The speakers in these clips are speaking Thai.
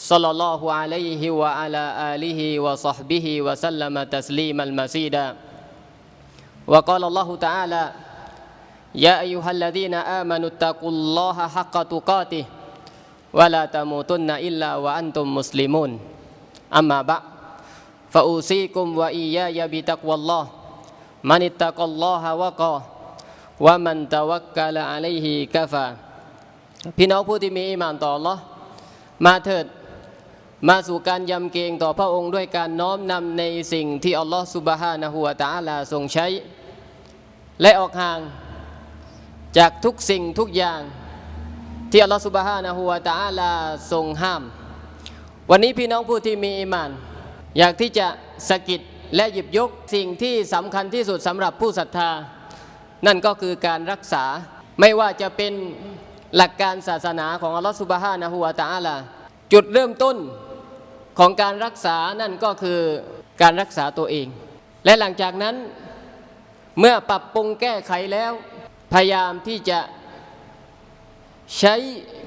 صلى الله عليه وعلى آله وصحبه وسلم تسليما مزيدا وقال الله تعالى يا أيها الذين آمنوا اتقوا الله حق تقاته ولا تموتن إلا وأنتم مسلمون أما بعد فأوصيكم وإياي بتقوى الله من اتقى الله وقاه ومن توكل عليه كفى พี่น้องผู้ที่มีอิมานต่อ Allah มาเถิด มาสู่การยำเกรงต่อพระองค์ด้วยการน้อมนำในสิ่งที่อัลลอฮฺสุบฮานะฮูวะตะอาลาทรงใช้ และออกห่างจากทุกสิ่งทุกอย่าง ที่อัลลอฮฺสุบฮานะฮูวะตะอาลาทรงห้าม วันนี้พี่น้องผู้ที่มีอิมาน อยากที่จะสะกิดและหยิบยกสิ่งที่สำคัญที่สุดสำหรับผู้ศรัทธา นั่นก็คือการรักษาไม่ว่าจะเป็นหลักการศาสนาของอัลลอฮฺสุบฮานะฮูวะตะอาลาจุดเริ่มต้น ของการรักษานั่นก็คือการรักษาตัวเอง และหลังจากนั้นเมื่อปรับปรุงแก้ไขแล้ว พยายามที่จะใช้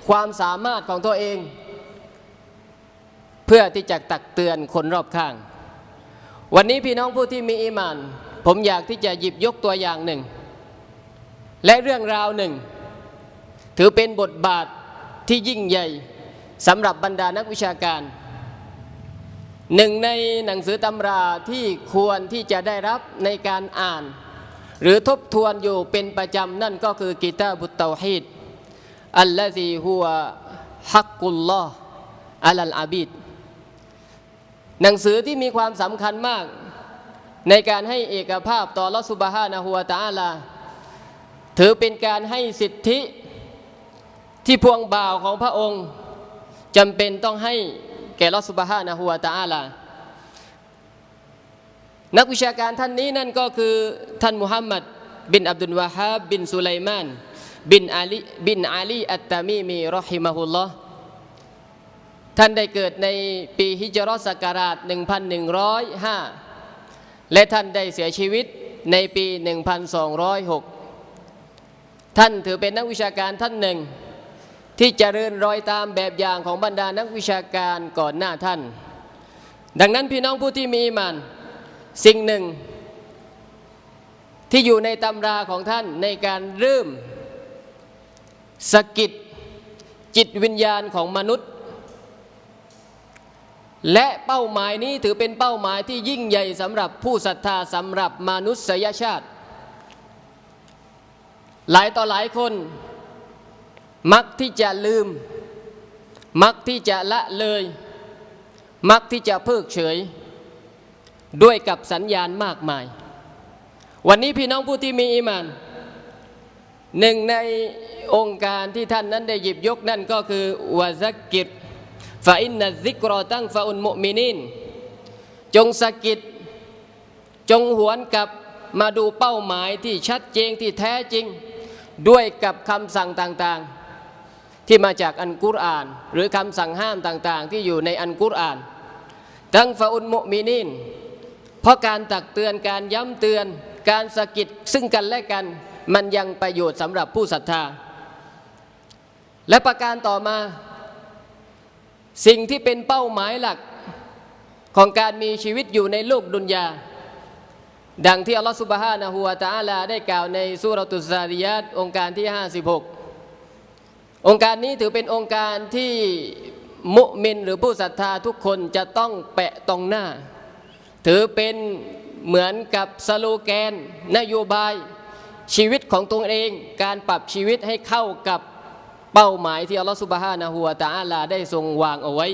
ความสามารถของตัวเอง เพื่อที่จะตักเตือนคนรอบข้าง วันนี้พี่น้องผู้ที่มีอีหมาน ผมอยากที่จะหยิบยกตัวอย่างหนึ่ง และเรื่องราวหนึ่ง ถือเป็นบทบาทที่ยิ่งใหญ่สำหรับบรรดานักวิชาการ หนึ่งในหนังสือตำราที่ควรที่จะได้รับในการอ่าน หรือทบทวนอยู่เป็นประจำนั่นก็คือกิตาบุตเตาฮีดอัลลซีฮัวฮักกุลลอฮ์อัลลอาบิดหนังสือที่มีความสำคัญมาก ในการให้เอกภาพต่อลอสุบฮานะฮัวตาลา ถือเป็นการให้สิทธิที่พวงบ่าวของพระองค์จำเป็นต้องให้ แก่ลอสุบฮานะฮัวตะอาลา นักวิชาการท่านนี้นั่นก็คือท่านมุฮัมมัดบินอับดุลวาฮาบบินสุไลมานบินอาลีบินอาลีอัตตามีมีรอฮิมะฮุลลอฮ์ท่านได้เกิดในปีฮิจรัสศักราช 1105 และท่านได้เสียชีวิตในปี 1206 ท่านถือเป็นนักวิชาการท่านหนึ่ง ที่เจริญรอยตามแบบอย่างของบรรดานักวิชาการก่อนหน้าท่าน ดังนั้นพี่น้องผู้ที่มีมานสิ่งหนึ่ง ที่อยู่ในตำราของท่านในการเริ่มสกิดจิตวิญญาณของมนุษย์ และเป้าหมายนี้ถือเป็นเป้าหมายที่ยิ่งใหญ่สำหรับผู้ศรัทธาสำหรับมนุษยชาติ หลายต่อหลายคน มักที่จะลืม มักที่จะละเลย มักที่จะเพิกเฉย ด้วยกับสัญญาณมากมาย วันนี้พี่น้องผู้ที่มีอีมานหนึ่งในองค์การที่ท่านนั้นได้หยิบยกนั่นก็คือวะซักกิรฟาอินนัซิกรอตั้งฟาอุนมุมินินจงสะกิดจงหวนกลับมาดูเป้าหมายที่ชัดเจนที่แท้จริง ด้วยกับคำสั่งต่างๆ ที่มาจากอันกุรอาน หรือคำสั่งห้ามต่างๆ ที่อยู่ในอันกุรอานตั้งฟาอุนมุมินินเพราะการตักเตือนการย้ำเตือน การสะกิดซึ่งกันและกัน มันยังประโยชน์สำหรับผู้ศรัทธา และประการต่อมา สิ่งที่เป็นเป้าหมายหลักของการมีชีวิตอยู่ในโลกดุนยา ดังที่อัลลอฮฺสุบฮานะฮูวะตาลาได้กล่าวในสุรตุซาริยัตองค์การที่ 56 องค์การนี้ถือเป็นองค์การที่มุมินหรือผู้ศรัทธาทุกคนจะต้องแปะตรงหน้า ถือเป็นเหมือนกับสโลแกน นโยบายชีวิตของตัวเอง การปรับชีวิตให้เข้ากับเป้าหมายที่อัลลอฮฺสุบฮานะฮูวะตะอาลาได้ทรงวางเอาไว้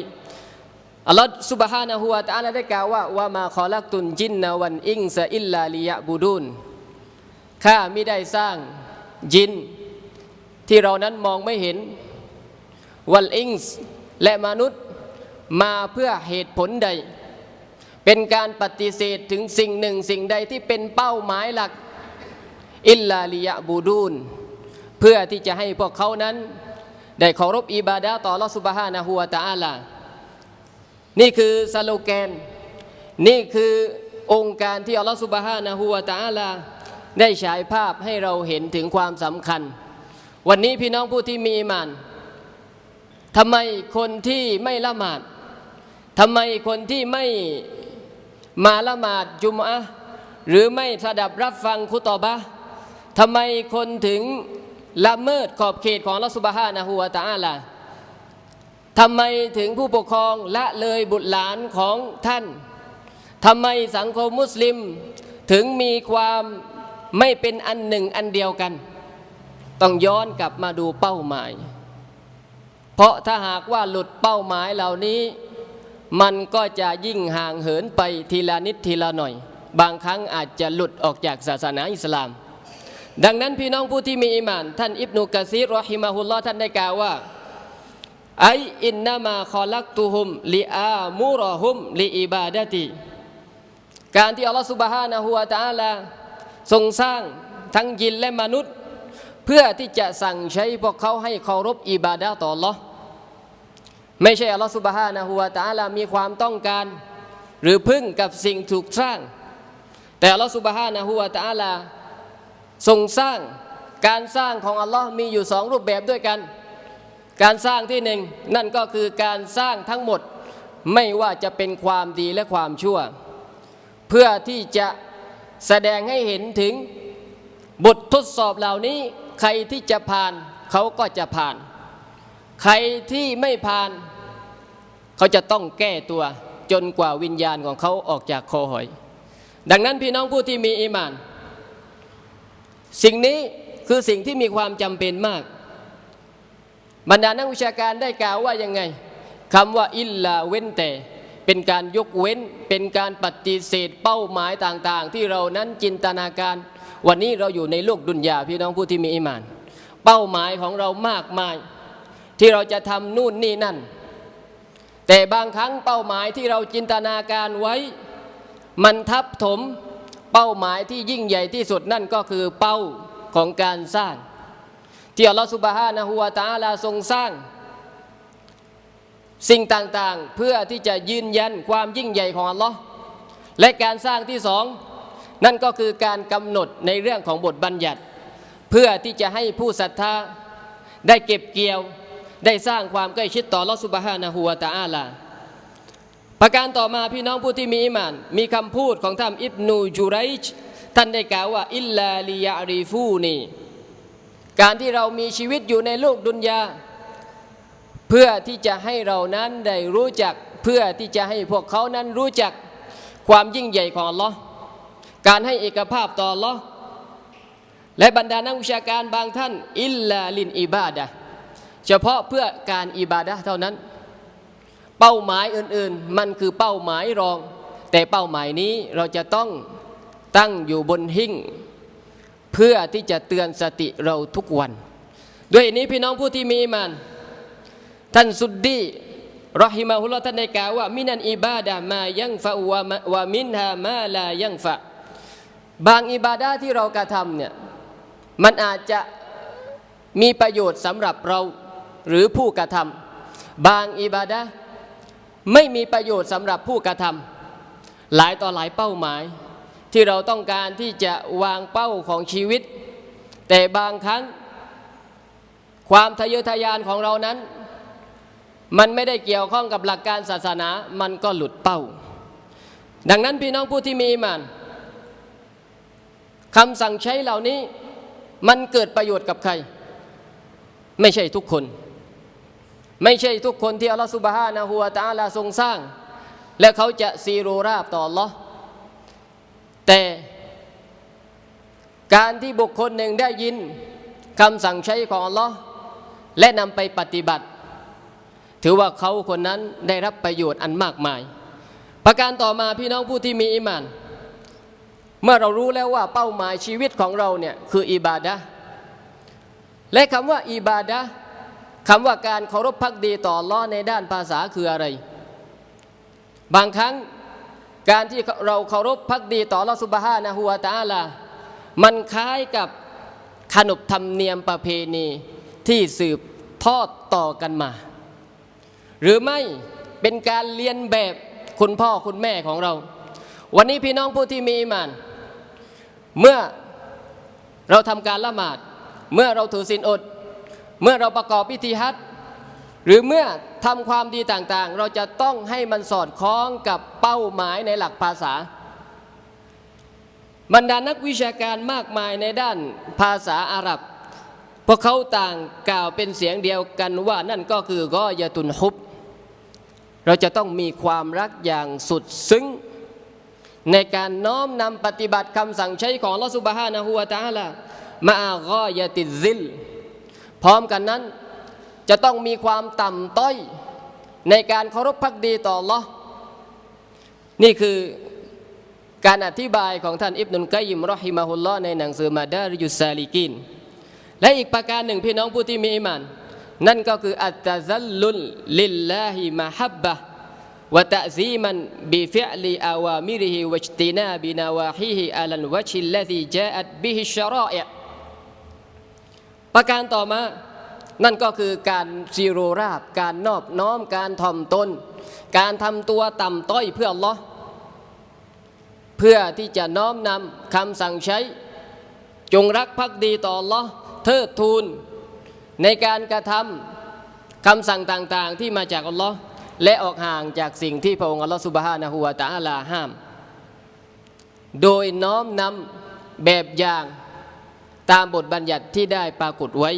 อัลลอฮฺสุบฮานะฮูวะตะอาลาได้กล่าวว่าว่ามาขอลักตุนจินนาวันอิงซะอิลลาลิยะบูดุนข้าไม่ได้สร้างจิน ที่เรานั้นมองไม่เห็นวัลอิงส์และมนุษย์มาเพื่อเหตุผลใด เป็นการปฏิเสธถึงสิ่งหนึ่งสิ่งใดที่เป็นเป้าหมายหลัก อิลลาลิยะบูดูน เพื่อที่จะให้พวกเขานั้น ได้เคารพอิบาดะห์ต่อลอสุบฮานะฮูวตะอาลา นี่คือสโลแกน นี่คือองค์การที่อัลลอฮฺสุบฮานะฮูวตะอาลา ได้ฉายภาพให้เราเห็นถึงความสำคัญ วันนี้พี่น้องผู้ที่มีอีหมานทำไมคนที่ไม่ละหมาดทำไมคนที่ไม่มาละหมาดจุมอะหรือไม่สดับรับฟังคุตอบะทำไมคนถึงละเมิดขอบเขตของอัลลอฮฺสุบฮานะฮูวตะอาลาทำไมถึงผู้ปกครองละเลยบุตรหลานของท่านทำไมสังคมมุสลิมถึงมีความไม่เป็นอันหนึ่งอันเดียวกัน ต้องย้อนกลับมาดูเป้าหมาย เพราะถ้าหากว่าหลุดเป้าหมายเหล่านี้ มันก็จะยิ่งห่างเหินไปทีละนิดทีละหน่อย บางครั้งอาจจะหลุดออกจากศาสนาอิสลาม ดังนั้นพี่น้องผู้ที่มีอิมาน ท่านอิบนุกะซีรอฮิมาฮุลลอฮ์ท่านได้กล่าวว่าไออินนามาคอลักตุฮุมลิอามูรอฮุมลิอิบาดติการที่อัลลอฮฺสุบฮานะฮูวะตะอาลาทรงสร้างทั้งยินและมนุษย์ พื่อที่จะสั่งใช้พวกเขาให้เคารพอิบาดะต่อ Allah ไม่ใช่อัลลอฮฺสุบฮานะฮูวะตาลามีความต้องการ หรือพึ่งกับสิ่งถูกสร้าง แต่อัลลอฮฺสุบฮานะฮูวะตาลาทรงสร้างการสร้างของอัลลอฮ์มีอยู่สองรูปแบบด้วยกัน การสร้างที่หนึ่งนั่นก็คือการสร้างทั้งหมดไม่ว่าจะเป็นความดีและความชั่ว เพื่อที่จะแสดงให้เห็นถึงบททดสอบเหล่านี้ ใครที่จะผ่านเขาก็จะผ่าน ใครที่ไม่ผ่าน เขาจะต้องแก้ตัวจนกว่าวิญญาณของเขาออกจากคอหอย ดังนั้นพี่น้องผู้ที่มีอีหมาน สิ่งนี้คือสิ่งที่มีความจำเป็นมาก บรรดานักวิชาการได้กล่าวว่ายังไงคำว่าอิลลาเว้นแต่เป็นการยกเว้นเป็นการปฏิเสธเป้าหมายต่างๆ ที่เรานั้นจินตนาการ วันนี้เราอยู่ในโลกดุนยาพี่น้องผู้ที่มีอิมาน เป้าหมายของเรามากมาย ที่เราจะทำนู่นนี่นั่น แต่บางครั้งเป้าหมายที่เราจินตนาการไว้ มันทับถมเป้าหมายที่ยิ่งใหญ่ที่สุดนั่นก็คือเป้าของการสร้าง ที่อัลลอฮฺสุบฮานะฮูวาตาลาทรงสร้าง สิ่งต่างๆเพื่อที่จะยืนยันความยิ่งใหญ่ของอัลลอฮ์และการสร้างที่สอง นั่นก็คือการกำหนดในเรื่องของบทบัญญัติ เพื่อที่จะให้ผู้ศรัทธาได้เก็บเกี่ยว ได้สร้างความใกล้ชิดต่อลอสุบฮานะฮูวาตะอาลา ประการต่อมาพี่น้องผู้ที่มีอิมาน มีคำพูดของท่านอิบนูจูไรชท่านได้กล่าวว่าอิลลาลิยารีฟูนีการที่เรามีชีวิตอยู่ในโลกดุนยา เพื่อที่จะให้เรานั้นได้รู้จัก เพื่อที่จะให้พวกเขานั้นรู้จักความยิ่งใหญ่ของ Allah การให้เอกภาพต่อ Allah และบรรดานักวิชาการบางท่าน อิลลาลินอิบาดะเฉพาะเพื่อการอิบาดะเท่านั้น เป้าหมายอื่นๆ มันคือเป้าหมายรอง แต่เป้าหมายนี้เราจะต้องตั้งอยู่บนหิ้งเพื่อที่จะเตือนสติเราทุกวัน ด้วยนี้พี่น้องผู้ที่มีมานท่านสุดดีรอฮิมาฮุลลอฮ์ท่านได้กล่าวว่า มินันอิบาดะมายังฟะวะมะวะมินฮามาลายังฟะ บางอิบาดะห์ที่เรากระทำเนี่ยมันอาจจะมีประโยชน์สำหรับเราหรือผู้กระทำบางอิบาดะห์ไม่มีประโยชน์สำหรับผู้กระทำหลายต่อหลายเป้าหมาย ที่เราต้องการที่จะวางเป้าของชีวิต แต่บางครั้ง ความทะเยอทะยานของเรานั้น มันไม่ได้เกี่ยวข้องกับหลักการศาสนามันก็หลุดเป้า ดังนั้นพี่น้องผู้ที่มีอีหมาน คำสั่งใช้เหล่านี้มันเกิดประโยชน์กับใคร ไม่ใช่ทุกคน ไม่ใช่ทุกคนที่อัลลอฮฺสุบฮานะฮูวะตาลาทรงสร้าง และเขาจะซีโรราบต่ออัลลอฮ์แต่การที่บุคคลหนึ่งได้ยินคำสั่งใช้ของอัลลอฮ์และนำไปปฏิบัติ ถือว่าเขาคนนั้นได้รับประโยชน์อันมากมาย ประการต่อมาพี่น้องผู้ที่มีอิมาน เมื่อเรารู้แล้วว่าเป้าหมายชีวิตของเราเนี่ยคืออิบาดะและคำว่าอิบาดะคำว่าการเคารพพักดีต่อลลอในด้านภาษาคืออะไร บางครั้งการที่เราเคารพพักดีต่อลอสุบฮานะฮูวาตาลา มันคล้ายกับขนบธรรมเนียมประเพณีที่สืบทอดต่อกันมา หรือไม่เป็นการเรียนแบบคุณพ่อคุณแม่ของเรา วันนี้พี่น้องผู้ที่มีอิมาน เมื่อเราทำการละหมาด เมื่อเราถือศีลอด เมื่อเราประกอบพิธีฮัจหรือเมื่อทำความดีต่างๆ เราจะต้องให้มันสอดคล้องกับเป้าหมายในหลักภาษา บรรดานักวิชาการมากมายในด้านภาษาอาหรับ พวกเขาต่างกล่าวเป็นเสียงเดียวกันว่านั่นก็คือกอยาตุนฮุบ เราจะต้องมีความรักอย่างสุดซึ้ง ในการน้อมนำปฏิบัติคำสั่งใช้ของลอสุบฮานะฮูวาตาละมาอากอยาติซิล พร้อมกันนั้น จะต้องมีความต่ำต้อย ในการเคารพพักดีต่อ Allah นี่คือการอธิบายของท่านอิบนุลกัยยิมรอฮิมาฮุลลอในหนังสือมาดาริยุสซาลิกิน และอีกประการหนึ่งพี่น้องผู้ที่มีอิมาน นั่นก็คืออัตตะซัลลุลลิลลาฮิมะฮับบะ วะตะซีมันบิฟิอลิอาวามิริฮิวะจตินาบินาวาฮิฮิอัลันวะชิลลซีจาอัตบิฮิชรออิประการต่อมา นั่นก็คือการซีโรราบ การนอบน้อม การถ่อมตน การทำตัวต่ำต้อยเพื่อ Allah เพื่อที่จะน้อมนำคำสั่งใช้ จงรักภักดีต่อ Allah เทิดทูนในการกระทำคำสั่งต่างๆที่มาจากอัลลอฮ์ และออกห่างจากสิ่งที่พระองค์อัลลอฮ์สุบฮานะฮูวาตาลาห้าม โดยน้อมนำแบบอย่างตามบทบัญญัติที่ได้ปรากฏไว้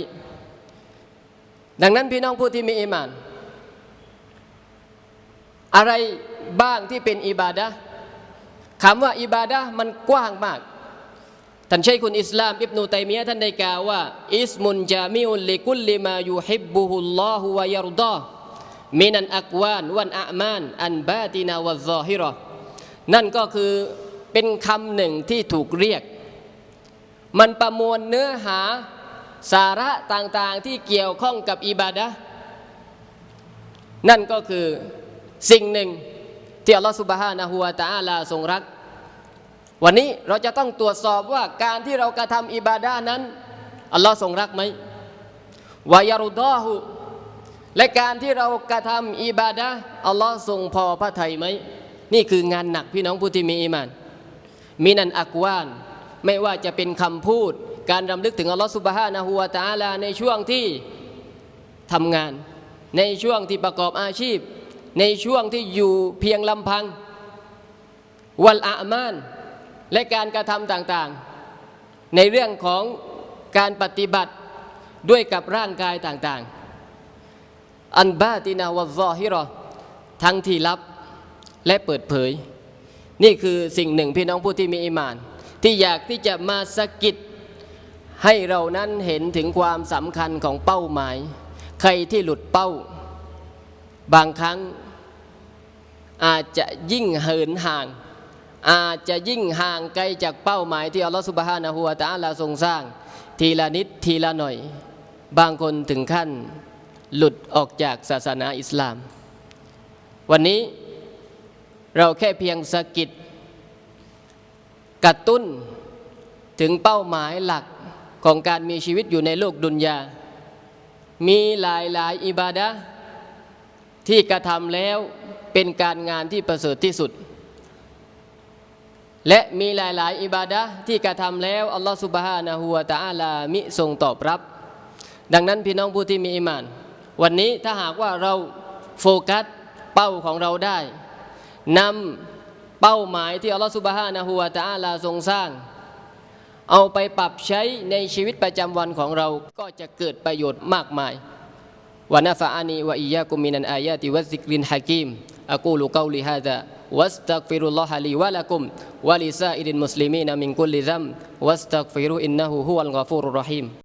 ดังนั้นพี่น้องผู้ที่มีอิมาน อะไรบ้างที่เป็นอิบาดะคำว่าอิบาดะมันกว้างมาก ท่านชัยคุณอิสลาม อิบนุตัยมียะท่านได้กล่าวว่า อิสมุนจามิอุลลิกุลลิมายูฮิบบุฮุลลอฮุวะยารดา มินันอักวานวันอะมาน อันบาตินาวัซอฮิรอนั่นก็คือเป็นคำหนึ่งที่ถูกเรียก มันประมวลเนื้อหาสาระต่างๆที่เกี่ยวข้องกับอิบาดะนั่นก็คือสิ่งหนึ่งที่อัลลอฮฺสุบฮานะฮูวาตะอาลาทรงรัก วันนี้เราจะต้องตรวจสอบว่าการที่เรากระทำอิบาดานั้นอัลลอฮ์ทรงรักไหมวายารุดอหุ และการที่เรากระทำอิบาดาอัลลอฮ์ทรงพอพระทัยไหม นี่คืองานหนักพี่น้องผู้ที่มีอีมาน มีนันอักวาน ไม่ว่าจะเป็นคำพูด การรำลึกถึงอัลลอฮ์สุบฮานะฮูวาตาลาในช่วงที่ทำงาน ในช่วงที่ประกอบอาชีพ ในช่วงที่อยู่เพียงลำพัง วัลอามาน และการกระทำต่างๆ ในเรื่องของการปฏิบัติด้วยกับร่างกายต่างๆ อันบาตินาวะซอฮิรอทั้งที่ลับและเปิดเผย นี่คือสิ่งหนึ่งพี่น้องผู้ที่มีอิมาน ที่อยากที่จะมาสะกิดให้เรานั้นเห็นถึงความสำคัญของเป้าหมาย ใครที่หลุดเป้า บางครั้งอาจจะยิ่งเหินห่าง อาจจะยิ่งห่างไกลจากเป้าหมายที่อัลลอฮฺสุบฮานะฮูวาตะอาลาทรงสร้าง ทีละนิดทีละหน่อย บางคนถึงขั้น หลุดออกจากศาสนาอิสลาม วันนี้เราแค่เพียงสะกิดกระตุ้นถึงเป้าหมายหลักของการมีชีวิตอยู่ในโลกดุนยา มีหลายหลายอิบาดะที่กระทำแล้วเป็นการงานที่ประเสริฐที่สุด และมีหลายๆอิบาดะที่กระทำแล้วอัลลอฮฺสุบฮานะฮูวาตะอาลามิทรงตอบรับ ดังนั้นพี่น้องผู้ที่มีอิมาน วันนี้ถ้าหากว่าเราโฟกัสเป้าของเราได้นำเป้าหมายที่อัลลอฮฺสุบฮานะฮูวาตาลาทรงสร้าง เอาไปปรับใช้ในชีวิตประจำวันของเราก็จะเกิดประโยชน์มากมายวานาฟะอานีวะอียะกุมินันอายาติวัซิกรินฮะกิมอะกูลุกาลิฮะดะวัสตักฟิรุลลอฮะลีวะลักุมวะลิซาอิดินมุสลิมีนามิงกุลลิซัมวัสตักฟิรุอินนะฮูฮุวัลกอฟูรุรรฮิม